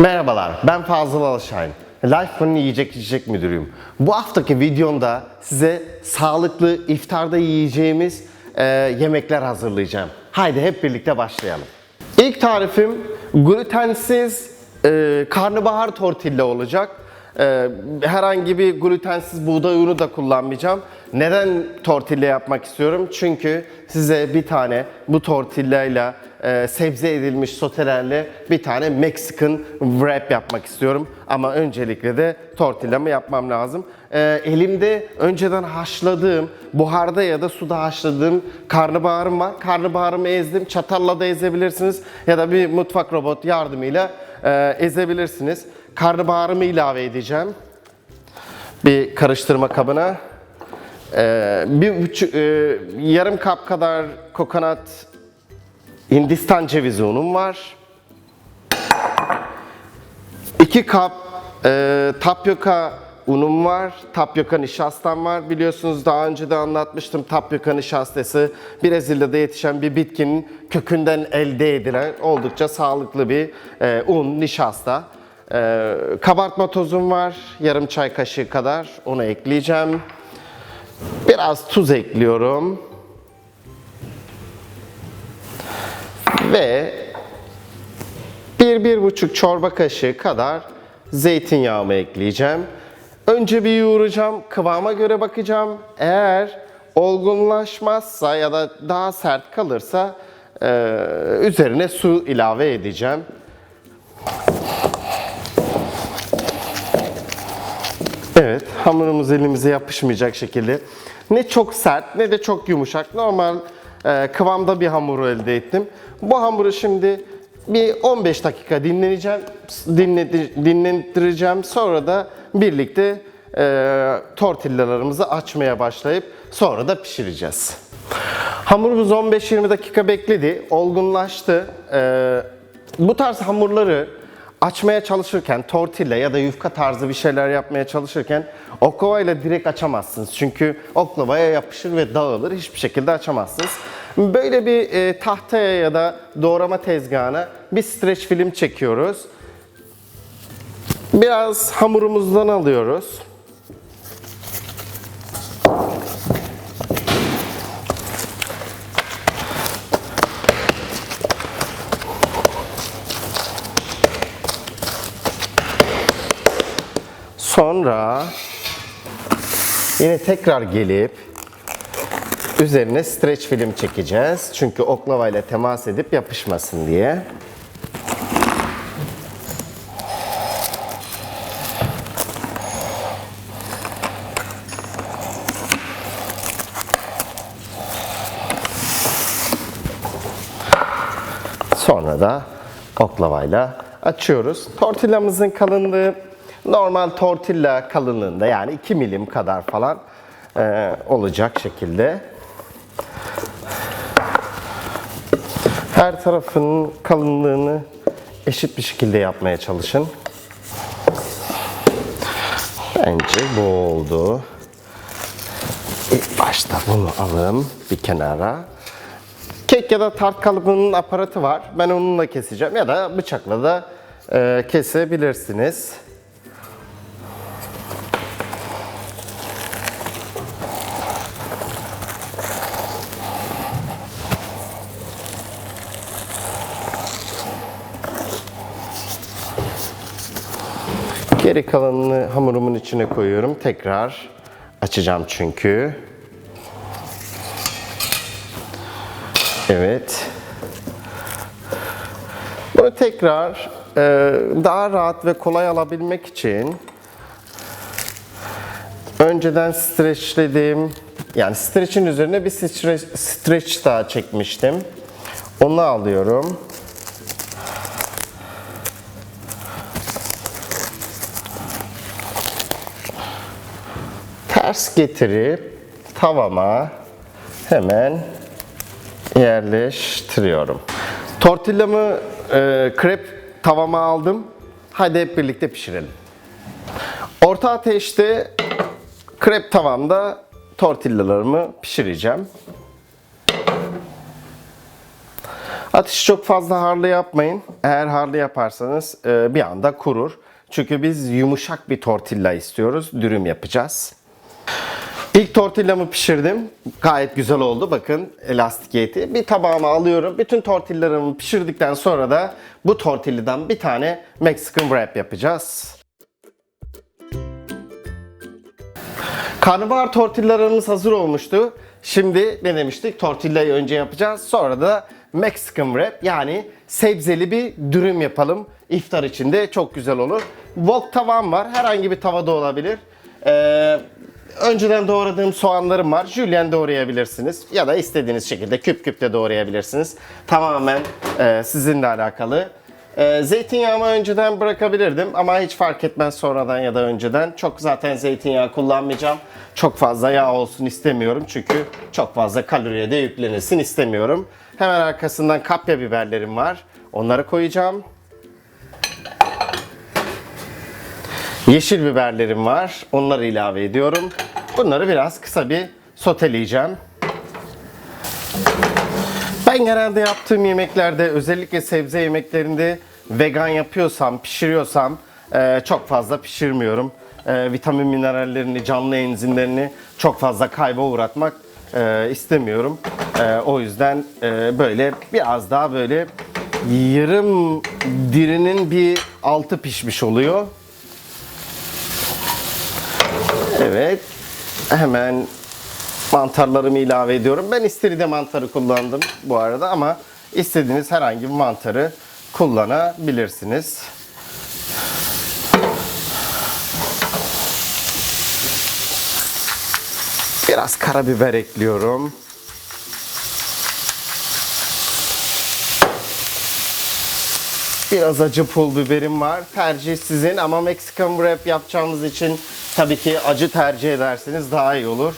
Merhabalar, ben Fazıl Alışayn. Life'ın yiyecek içecek müdürüyüm. Bu haftaki videomda size sağlıklı iftarda yiyeceğimiz e, yemekler hazırlayacağım. Haydi hep birlikte başlayalım. İlk tarifim glutensiz e, karnabahar tortilla olacak. E, herhangi bir glutensiz buğday unu da kullanmayacağım. Neden tortilla yapmak istiyorum? Çünkü size bir tane bu tortillayla e, sebze edilmiş sotelerle bir tane Mexican wrap yapmak istiyorum. Ama öncelikle de tortillamı yapmam lazım. E, elimde önceden haşladığım, buharda ya da suda haşladığım karnabaharım var. Karnabaharımı ezdim. Çatalla da ezebilirsiniz ya da bir mutfak robot yardımıyla e, ezebilirsiniz. Karnabaharımı ilave edeceğim. Bir karıştırma kabına. E, bir buçuk, e, yarım kap kadar kokonat Hindistan cevizi unum var. 2 kap e, tapyoka unum var. Tapyoka nişastam var. Biliyorsunuz daha önce de anlatmıştım. Tapyoka nişastası Brezilya'da yetişen bir bitkinin kökünden elde edilen oldukça sağlıklı bir e, un, nişasta. E, kabartma tozum var. Yarım çay kaşığı kadar. Onu ekleyeceğim. Biraz tuz ekliyorum. Ve bir, bir buçuk çorba kaşığı kadar zeytinyağımı ekleyeceğim. Önce bir yoğuracağım, kıvama göre bakacağım. Eğer olgunlaşmazsa ya da daha sert kalırsa üzerine su ilave edeceğim. Evet, hamurumuz elimize yapışmayacak şekilde. Ne çok sert ne de çok yumuşak. Normal kıvamda bir hamuru elde ettim. Bu hamuru şimdi bir 15 dakika dinleneceğim, dinlendireceğim. Sonra da birlikte e, tortillalarımızı açmaya başlayıp sonra da pişireceğiz. Hamurumuz 15-20 dakika bekledi, olgunlaştı. E, bu tarz hamurları açmaya çalışırken tortilla ya da yufka tarzı bir şeyler yapmaya çalışırken oklava ile direkt açamazsınız. Çünkü oklavaya yapışır ve dağılır. Hiçbir şekilde açamazsınız. Böyle bir e, tahtaya ya da doğrama tezgahına bir streç film çekiyoruz. Biraz hamurumuzdan alıyoruz. Sonra yine tekrar gelip üzerine streç film çekeceğiz. Çünkü oklava ile temas edip yapışmasın diye. Sonra da oklavayla açıyoruz. Tortillamızın kalınlığı normal tortilla kalınlığında yani 2 milim kadar falan e, olacak şekilde. Her tarafının kalınlığını eşit bir şekilde yapmaya çalışın. Bence bu oldu. İlk başta bunu alalım bir kenara. Kek ya da tart kalıbının aparatı var. Ben onunla keseceğim ya da bıçakla da e, kesebilirsiniz. Geri kalanını hamurumun içine koyuyorum. Tekrar açacağım çünkü. Evet. Bunu tekrar e, daha rahat ve kolay alabilmek için önceden streçlediğim yani streçin üzerine bir streç, streç daha çekmiştim. Onu alıyorum. Ters getirip tavama hemen yerleştiriyorum. Tortillamı e, krep tavama aldım. Hadi hep birlikte pişirelim. Orta ateşte krep tavamda tortillalarımı pişireceğim. Ateşi çok fazla harlı yapmayın. Eğer harlı yaparsanız e, bir anda kurur. Çünkü biz yumuşak bir tortilla istiyoruz. Dürüm yapacağız. İlk tortillamı pişirdim. Gayet güzel oldu. Bakın elastik eti. Bir tabağıma alıyorum. Bütün tortillalarımı pişirdikten sonra da bu tortilladan bir tane Mexican wrap yapacağız. Karnabahar tortillalarımız hazır olmuştu. Şimdi ne demiştik? Tortillayı önce yapacağız. Sonra da Mexican wrap yani sebzeli bir dürüm yapalım. İftar içinde çok güzel olur. Wok tavam var. Herhangi bir tavada olabilir. Ee, önceden doğradığım soğanlarım var. Julienne doğrayabilirsiniz. Ya da istediğiniz şekilde küp küp de doğrayabilirsiniz. Tamamen e, sizinle alakalı. Ee, zeytinyağımı önceden bırakabilirdim ama hiç fark etmez sonradan ya da önceden. Çok zaten zeytinyağı kullanmayacağım. Çok fazla yağ olsun istemiyorum çünkü çok fazla kaloriye de yüklenilsin istemiyorum. Hemen arkasından kapya biberlerim var. Onları koyacağım. Yeşil biberlerim var. Onları ilave ediyorum. Bunları biraz kısa bir soteleyeceğim. Ben genelde yaptığım yemeklerde özellikle sebze yemeklerinde vegan yapıyorsam, pişiriyorsam e, çok fazla pişirmiyorum. E, vitamin minerallerini, canlı enzimlerini çok fazla kayba uğratmak e, istemiyorum. O yüzden böyle biraz daha böyle yarım dirinin bir altı pişmiş oluyor. Evet. Hemen mantarlarımı ilave ediyorum. Ben isteride mantarı kullandım bu arada ama istediğiniz herhangi bir mantarı kullanabilirsiniz. Biraz karabiber ekliyorum. Biraz acı pul biberim var. Tercih sizin ama Mexican wrap yapacağımız için tabii ki acı tercih ederseniz daha iyi olur.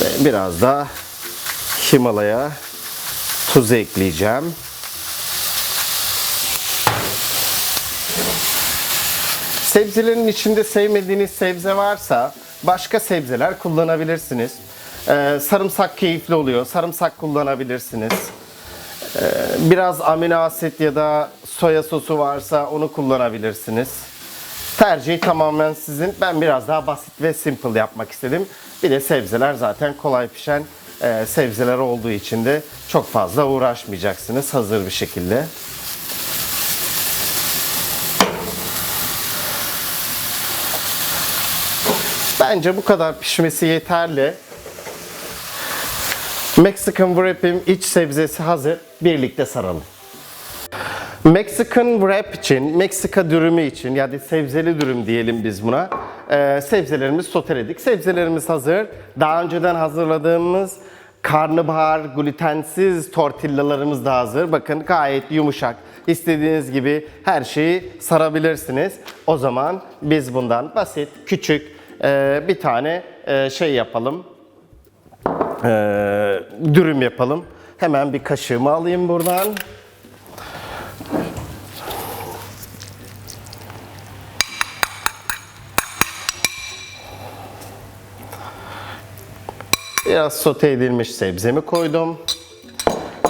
Ve biraz da Himalaya tuz ekleyeceğim. Sebzelerin içinde sevmediğiniz sebze varsa başka sebzeler kullanabilirsiniz. Ee, sarımsak keyifli oluyor. Sarımsak kullanabilirsiniz. Ee, biraz amino asit ya da soya sosu varsa onu kullanabilirsiniz. Tercih tamamen sizin. Ben biraz daha basit ve simple yapmak istedim. Bir de sebzeler zaten kolay pişen e, sebzeler olduğu için de çok fazla uğraşmayacaksınız hazır bir şekilde. Bence bu kadar pişmesi yeterli. Mexican wrap'im iç sebzesi hazır. Birlikte saralım. Mexican wrap için, Meksika dürümü için yani sebzeli dürüm diyelim biz buna. Ee, sebzelerimizi soteledik. Sebzelerimiz hazır. Daha önceden hazırladığımız karnabahar, glutensiz tortillalarımız da hazır. Bakın gayet yumuşak. İstediğiniz gibi her şeyi sarabilirsiniz. O zaman biz bundan basit, küçük e, bir tane e, şey yapalım. E, dürüm yapalım. Hemen bir kaşığımı alayım buradan. Biraz sote edilmiş sebzemi koydum.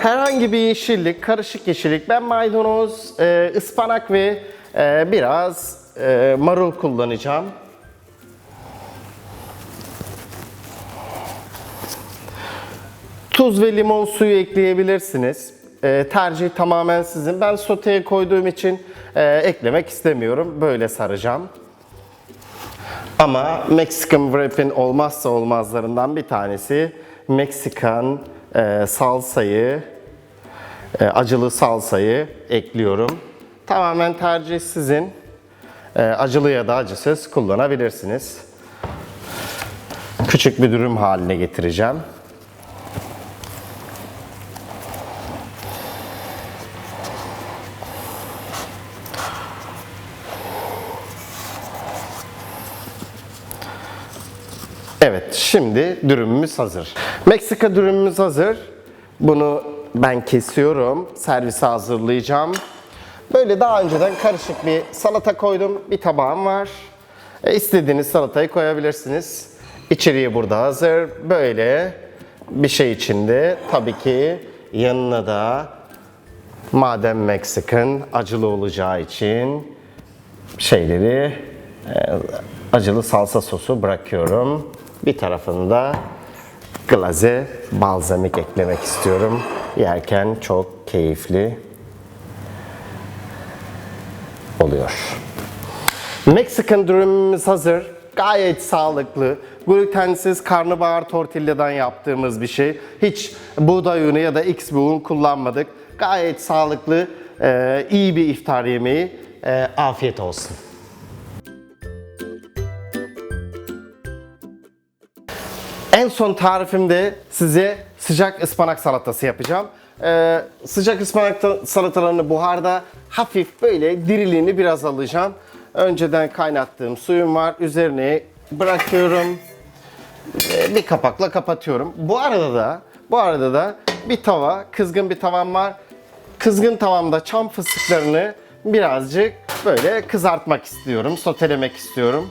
Herhangi bir yeşillik, karışık yeşillik. Ben maydanoz, e, ıspanak ve e, biraz e, marul kullanacağım. Tuz ve limon suyu ekleyebilirsiniz. E, tercih tamamen sizin. Ben soteye koyduğum için e, eklemek istemiyorum. Böyle saracağım. Ama Mexican wrap'in olmazsa olmazlarından bir tanesi Meksikan e, salsayı, e, acılı salsayı ekliyorum. Tamamen tercih sizin. E, acılı ya da acısız kullanabilirsiniz. Küçük bir dürüm haline getireceğim. Evet, şimdi dürümümüz hazır. Meksika dürümümüz hazır. Bunu ben kesiyorum. Servise hazırlayacağım. Böyle daha önceden karışık bir salata koydum. Bir tabağım var. E, istediğiniz salatayı koyabilirsiniz. İçeriği burada hazır. Böyle bir şey içinde. Tabii ki yanına da madem Mexican acılı olacağı için şeyleri e, acılı salsa sosu bırakıyorum. Bir tarafında glaze balzamik eklemek istiyorum. Yerken çok keyifli oluyor. Mexican dürümümüz hazır. Gayet sağlıklı. Glutensiz karnabahar tortilladan yaptığımız bir şey. Hiç buğday unu ya da X bir un kullanmadık. Gayet sağlıklı, iyi bir iftar yemeği. Afiyet olsun. En son tarifimde size sıcak ıspanak salatası yapacağım. Ee, sıcak ıspanak ta- salatalarını buharda hafif böyle diriliğini biraz alacağım. Önceden kaynattığım suyum var. Üzerine bırakıyorum. Ee, bir kapakla kapatıyorum. Bu arada da bu arada da bir tava, kızgın bir tavam var. Kızgın tavamda çam fıstıklarını birazcık böyle kızartmak istiyorum, sotelemek istiyorum.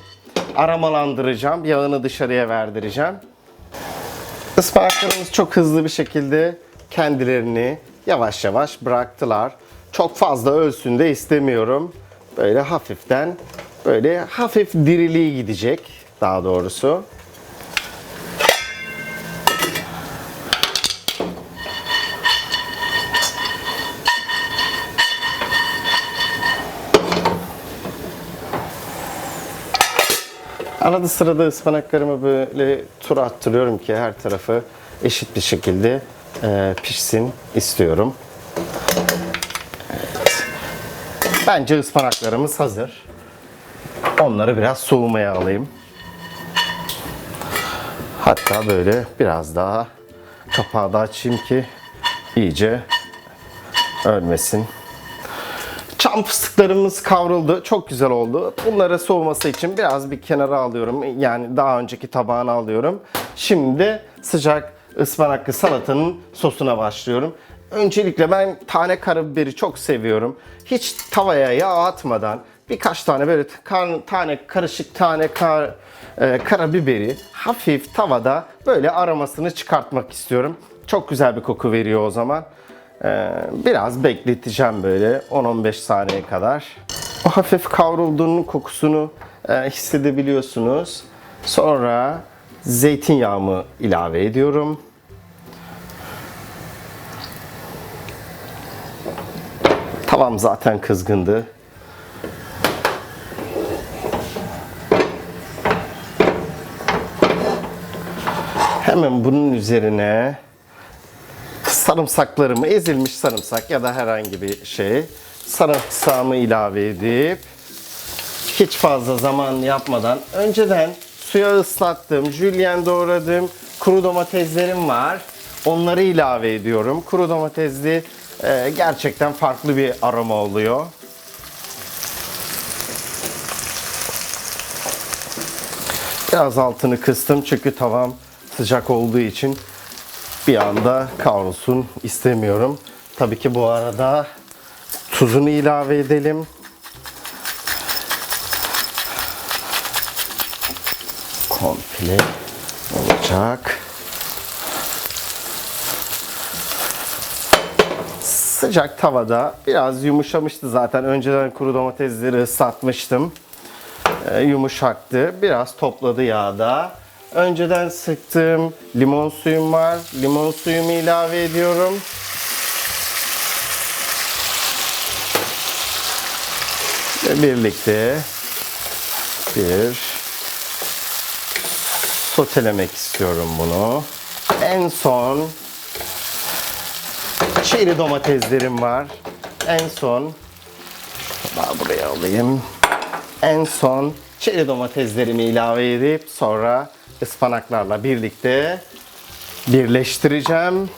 Aromalandıracağım, yağını dışarıya verdireceğim. Ispanaklarımız çok hızlı bir şekilde kendilerini yavaş yavaş bıraktılar. Çok fazla ölsün de istemiyorum. Böyle hafiften, böyle hafif diriliği gidecek daha doğrusu. Arada sırada ıspanaklarımı böyle tur attırıyorum ki her tarafı eşit bir şekilde e, pişsin istiyorum. Evet. Bence ıspanaklarımız hazır. Onları biraz soğumaya alayım. Hatta böyle biraz daha kapağı da açayım ki iyice ölmesin. Çam fıstıklarımız kavruldu. Çok güzel oldu. Bunları soğuması için biraz bir kenara alıyorum. Yani daha önceki tabağına alıyorum. Şimdi sıcak ıspanaklı salatanın sosuna başlıyorum. Öncelikle ben tane karabiberi çok seviyorum. Hiç tavaya yağ atmadan birkaç tane böyle kan- tane karışık tane kar, e, karabiberi hafif tavada böyle aromasını çıkartmak istiyorum. Çok güzel bir koku veriyor o zaman. Ee, biraz bekleteceğim böyle 10-15 saniye kadar. O hafif kavrulduğunun kokusunu e, hissedebiliyorsunuz. Sonra zeytinyağımı ilave ediyorum. Tavam zaten kızgındı. Hemen bunun üzerine sarımsaklarımı ezilmiş sarımsak ya da herhangi bir şey sarımsağımı ilave edip hiç fazla zaman yapmadan önceden suya ıslattım, jülyen doğradım, kuru domateslerim var. Onları ilave ediyorum. Kuru domatesli e, gerçekten farklı bir aroma oluyor. Biraz altını kıstım çünkü tavam sıcak olduğu için bir anda kavrulsun istemiyorum. Tabii ki bu arada tuzunu ilave edelim. Komple olacak. Sıcak tavada biraz yumuşamıştı zaten. Önceden kuru domatesleri ıslatmıştım. Ee, yumuşaktı. Biraz topladı yağda. Önceden sıktığım limon suyum var. Limon suyumu ilave ediyorum. Ve birlikte bir sotelemek istiyorum bunu. En son çeri domateslerim var. En son daha buraya alayım. En son çeri domateslerimi ilave edip sonra ıspanaklarla birlikte birleştireceğim.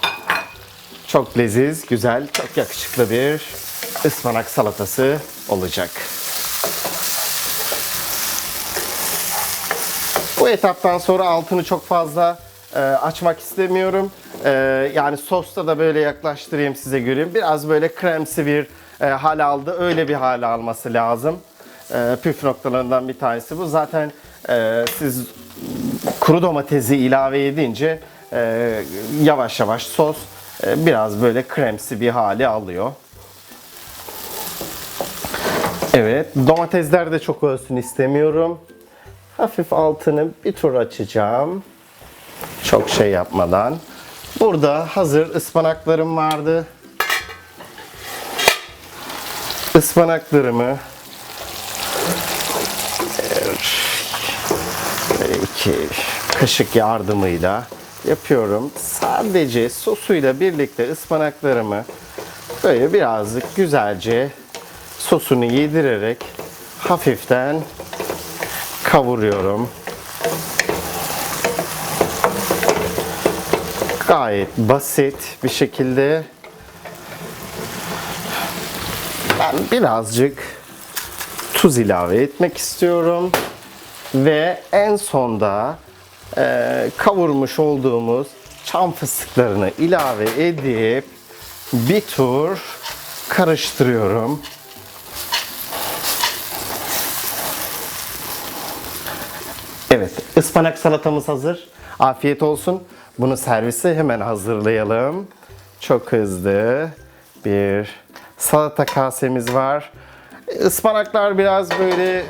Çok leziz, güzel, çok yakışıklı bir ıspanak salatası olacak. Bu etaptan sonra altını çok fazla e, açmak istemiyorum. E, yani sosta da böyle yaklaştırayım size göreyim. Biraz böyle kremsi bir e, hal aldı. Öyle bir hal alması lazım. e, püf noktalarından bir tanesi bu. Zaten e, siz kuru domatesi ilave edince e, yavaş yavaş sos e, biraz böyle kremsi bir hali alıyor. Evet, domatesler de çok ölsün istemiyorum. Hafif altını bir tur açacağım. Çok şey yapmadan. Burada hazır ıspanaklarım vardı. Ispanaklarımı böyle kaşık yardımıyla yapıyorum. Sadece sosuyla birlikte ıspanaklarımı böyle birazcık güzelce sosunu yedirerek hafiften kavuruyorum. Gayet basit bir şekilde ben birazcık tuz ilave etmek istiyorum ve en sonda e, kavurmuş olduğumuz çam fıstıklarını ilave edip bir tur karıştırıyorum. Evet, ıspanak salatamız hazır. Afiyet olsun. Bunu servise hemen hazırlayalım. Çok hızlı bir salata kasemiz var. Ispanaklar biraz böyle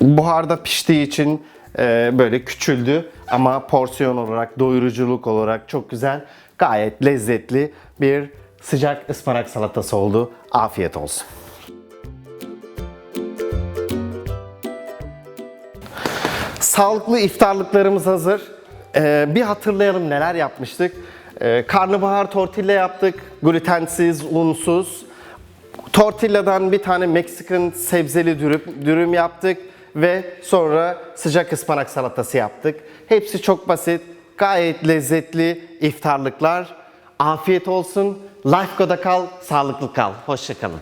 buharda piştiği için e, böyle küçüldü ama porsiyon olarak, doyuruculuk olarak çok güzel, gayet lezzetli bir sıcak ıspanak salatası oldu. Afiyet olsun. Sağlıklı iftarlıklarımız hazır. Ee, bir hatırlayalım neler yapmıştık. Ee, karnabahar tortilla yaptık. Glutensiz, unsuz. Tortilladan bir tane Meksikan sebzeli dürüm, dürüm yaptık. Ve sonra sıcak ıspanak salatası yaptık. Hepsi çok basit, gayet lezzetli iftarlıklar. Afiyet olsun. Life Go'da kal, sağlıklı kal. Hoşçakalın.